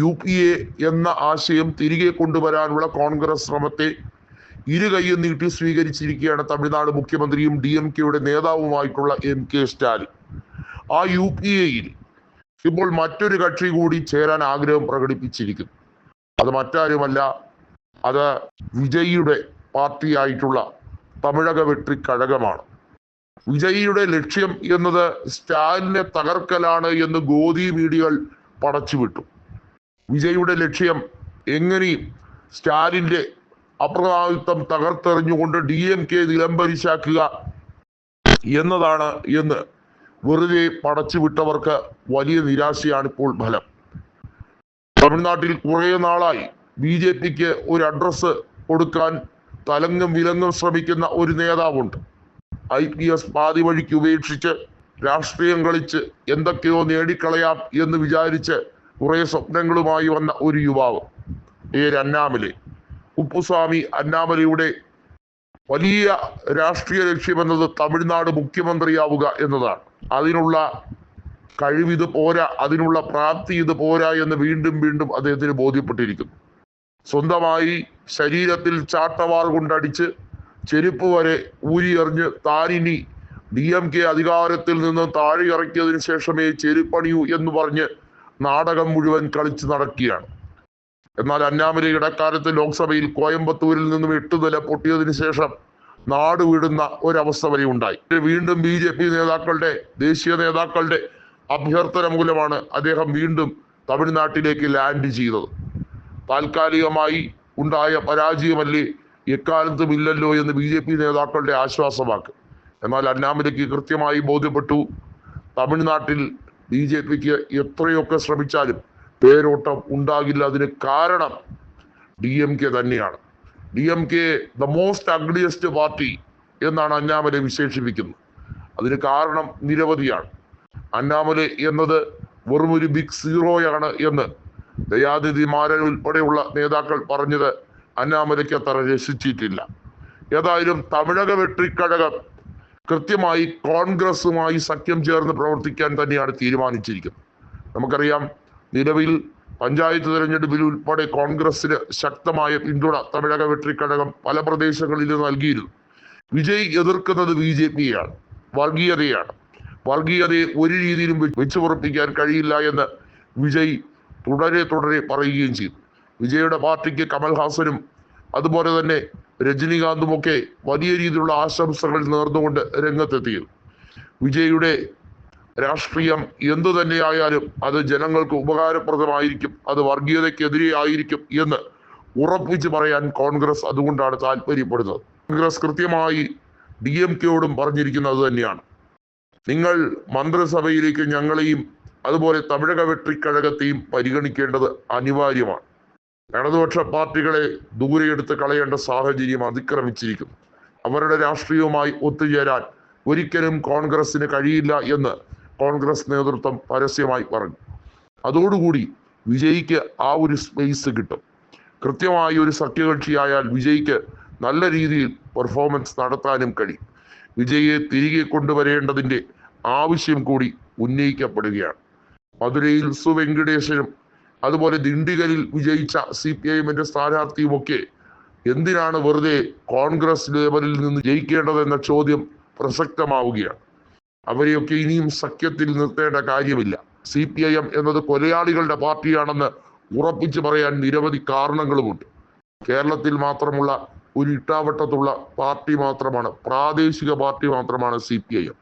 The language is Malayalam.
യു പി എ എന്ന ആശയം തിരികെ കൊണ്ടുവരാനുള്ള കോൺഗ്രസ് ശ്രമത്തെ ഇരു കൈയും നീട്ടി സ്വീകരിച്ചിരിക്കുകയാണ് തമിഴ്നാട് മുഖ്യമന്ത്രിയും ഡി എം കെയുടെ നേതാവുമായിട്ടുള്ള എം കെ സ്റ്റാലിൻ. ആ യു പി എയിൽ ഇപ്പോൾ മറ്റൊരു കക്ഷി കൂടി ചേരാൻ ആഗ്രഹം പ്രകടിപ്പിച്ചിരിക്കുന്നു. അത് മറ്റാരുമല്ല അത് വിജയിയുടെ പാർട്ടിയായിട്ടുള്ള തമിഴക വെട്രി കഴകമാണ് വിജയിയുടെ ലക്ഷ്യം എന്നത് സ്റ്റാലിനെ തകർക്കലാണ് എന്ന് ഗോദി മീഡിയകൾ പടച്ചുവിട്ടു. വിജയിയുടെ ലക്ഷ്യം എങ്ങനെയും സ്റ്റാലിന്റെ അപ്രതാവിത്വം തകർത്തെറിഞ്ഞുകൊണ്ട് ഡി എം കെ നിലംപരിശാക്കുക എന്നതാണ് എന്ന് വെറുതെ പടച്ചുവിട്ടവർക്ക് വലിയ നിരാശയാണ് ഇപ്പോൾ ഫലം. തമിഴ്നാട്ടിൽ കുറെ നാളായി ബി ജെ പിക്ക് ഒരു അഡ്രസ്സ് കൊടുക്കാൻ തലങ്ങും വിലങ്ങും ശ്രമിക്കുന്ന ഒരു നേതാവുണ്ട്. ഐ പി എസ് പാതി വഴിക്ക് ഉപേക്ഷിച്ച് രാഷ്ട്രീയം കളിച്ച് എന്തൊക്കെയോ നേടിക്കളയാം എന്ന് വിചാരിച്ച് കുറെ സ്വപ്നങ്ങളുമായി വന്ന ഒരു യുവാവ് പേര് അന്നാമലെ ഉപ്പുസ്വാമി അന്നാമലയുടെ വലിയ രാഷ്ട്രീയ ലക്ഷ്യമെന്നത് തമിഴ്നാട് മുഖ്യമന്ത്രിയാവുക എന്നതാണ്. അതിനുള്ള കഴിവിത് പോരാ അതിനുള്ള പ്രാപ്തി ഇത് പോരാ എന്ന് വീണ്ടും വീണ്ടും അദ്ദേഹത്തിന് ബോധ്യപ്പെട്ടിരിക്കുന്നു. സ്വന്തമായി ശരീരത്തിൽ ചാട്ടവാർ കൊണ്ടടിച്ച് ചെരുപ്പ് വരെ ഊരിയെറിഞ്ഞ് താനിനി ഡി എം കെ അധികാരത്തിൽ നിന്ന് താഴെ ഇറക്കിയതിനു ശേഷമേ ചെരുപ്പണിയൂ എന്ന് പറഞ്ഞ് നാടകം മുഴുവൻ കളിച്ചു നടക്കുകയാണ്. എന്നാൽ അന്നാമല ഇടക്കാലത്ത് ലോക്സഭയിൽ കോയമ്പത്തൂരിൽ നിന്നും എട്ട് നില പൊട്ടിയതിനു ശേഷം നാട് വിടുന്ന ഒരവസ്ഥ വരെ ഉണ്ടായി. വീണ്ടും ബി ജെ പി നേതാക്കളുടെ ദേശീയ നേതാക്കളുടെ അഭ്യർത്ഥന മൂലമാണ് അദ്ദേഹം വീണ്ടും തമിഴ്നാട്ടിലേക്ക് ലാൻഡ് ചെയ്തത്. താൽക്കാലികമായി ഉണ്ടായ പരാജയമല്ലേ എക്കാലത്തും ഇല്ലല്ലോ എന്ന് ബി ജെ പി നേതാക്കളുടെ ആശ്വാസമാക്ക്. എന്നാൽ അന്നാമലയ്ക്ക് കൃത്യമായി ബോധ്യപ്പെട്ടു. തമിഴ്നാട്ടിൽ ബി ജെ പിക്ക് എത്രയൊക്കെ ശ്രമിച്ചാലും പേരോട്ടം ഉണ്ടാകില്ല അതിന് കാരണം ഡി എം കെ തന്നെയാണ്. D M K the most ugliest party എന്നാണ് അന്നാമലെ വിശേഷിപ്പിക്കുന്നത്. അതിന് കാരണം നിരവധിയാണ്. അന്നാമല എന്നത് വെറും ഒരു ബിഗ് സീറോയാണ് എന്ന് ദയാനിധി മാരൻ ഉൾപ്പെടെയുള്ള നേതാക്കൾ പറഞ്ഞത് അന്നാമലയ്ക്ക് അത്ര രസിച്ചിട്ടില്ല. ഏതായാലും തമിഴക വെട്രിക്കഴകം കൃത്യമായി കോൺഗ്രസുമായി സഖ്യം ചേർന്ന് പ്രവർത്തിക്കാൻ തന്നെയാണ് തീരുമാനിച്ചിരിക്കുന്നത്. നമുക്കറിയാം നിലവിൽ പഞ്ചായത്ത് തെരഞ്ഞെടുപ്പിൽ ഉൾപ്പെടെ കോൺഗ്രസിന് ശക്തമായ പിന്തുണ തമിഴക വെട്രിക്കഴകം പല പ്രദേശങ്ങളിലും നൽകിയിരുന്നു. വിജയ് എതിർക്കുന്നത് ബി ജെ പിയാണ് വർഗീയതയാണ്. വർഗീയതയെ ഒരു രീതിയിലും വെച്ചുപുറപ്പിക്കാൻ വെച്ചു പൊറപ്പിക്കാൻ കഴിയില്ല എന്ന് വിജയ് തുടരെ തുടരെ പറയുകയും ചെയ്തു. വിജയുടെ പാർട്ടിക്ക് കമൽഹാസനും അതുപോലെ തന്നെ രജനീകാന്തും ഒക്കെ വലിയ രീതിയിലുള്ള ആശംസകൾ നേർന്നുകൊണ്ട് രംഗത്തെത്തിയിരുന്നു. വിജയുടെ രാഷ്ട്രീയം എന്തു തന്നെയായാലും അത് ജനങ്ങൾക്ക് ഉപകാരപ്രദമായിരിക്കും അത് വർഗീയതയ്ക്കെതിരെ ആയിരിക്കും എന്ന് ഉറപ്പിച്ചു പറയാൻ കോൺഗ്രസ് അതുകൊണ്ടാണ് താല്പര്യപ്പെടുന്നത്. കോൺഗ്രസ് കൃത്യമായി ഡി എം കെയോടും പറഞ്ഞിരിക്കുന്നത് തന്നെയാണ്. നിങ്ങൾ മന്ത്രിസഭയിലേക്ക് ഞങ്ങളെയും അതുപോലെ തമിഴക വെട്രിക്കഴകത്തെയും പരിഗണിക്കേണ്ടത് അനിവാര്യമാണ്. ഇടതുപക്ഷ പാർട്ടികളെ ദൂരെ എടുത്ത് കളയേണ്ട സാഹചര്യം അതിക്രമിച്ചിരിക്കുന്നു. അവരുടെ രാഷ്ട്രീയവുമായി ഒത്തുചേരാൻ ഒരിക്കലും കോൺഗ്രസിന് കഴിയില്ല എന്ന് കോൺഗ്രസ് നേതൃത്വം പരസ്യമായി പറഞ്ഞു. അതോടുകൂടി വിജയിക്ക് ആ ഒരു സ്പേസ് കിട്ടും. കൃത്യമായി ഒരു സഖ്യകക്ഷിയായാൽ വിജയ്ക്ക് നല്ല രീതിയിൽ പെർഫോമൻസ് നടത്താനും കഴിയും. വിജയെ തിരികെ കൊണ്ടുവരേണ്ടതിന്റെ ആവശ്യം കൂടി ഉന്നയിക്കപ്പെടുകയാണ്. മധുരയിൽ സുവെങ്കടേശനും അതുപോലെ ദിണ്ടിഗലിൽ വിജയിച്ച സി പി ഐ എമ്മിന്റെ സ്ഥാനാർത്ഥിയുമൊക്കെ എന്തിനാണ് വെറുതെ കോൺഗ്രസ് ലേബലിൽ നിന്ന് ജയിക്കേണ്ടതെന്ന ചോദ്യം പ്രസക്തമാവുകയാണ്. അവരെയൊക്കെ ഇനിയും സഖ്യത്തിൽ നിർത്തേണ്ട കാര്യമില്ല. സി പി ഐ എം എന്നത് കൊലയാളികളുടെ പാർട്ടിയാണെന്ന് ഉറപ്പിച്ചു പറയാൻ നിരവധി കാരണങ്ങളുമുണ്ട്. കേരളത്തിൽ മാത്രമുള്ള ഒരു ഇട്ടാവട്ടത്തുള്ള പാർട്ടി മാത്രമാണ് പ്രാദേശിക പാർട്ടി മാത്രമാണ് സി പി ഐ എം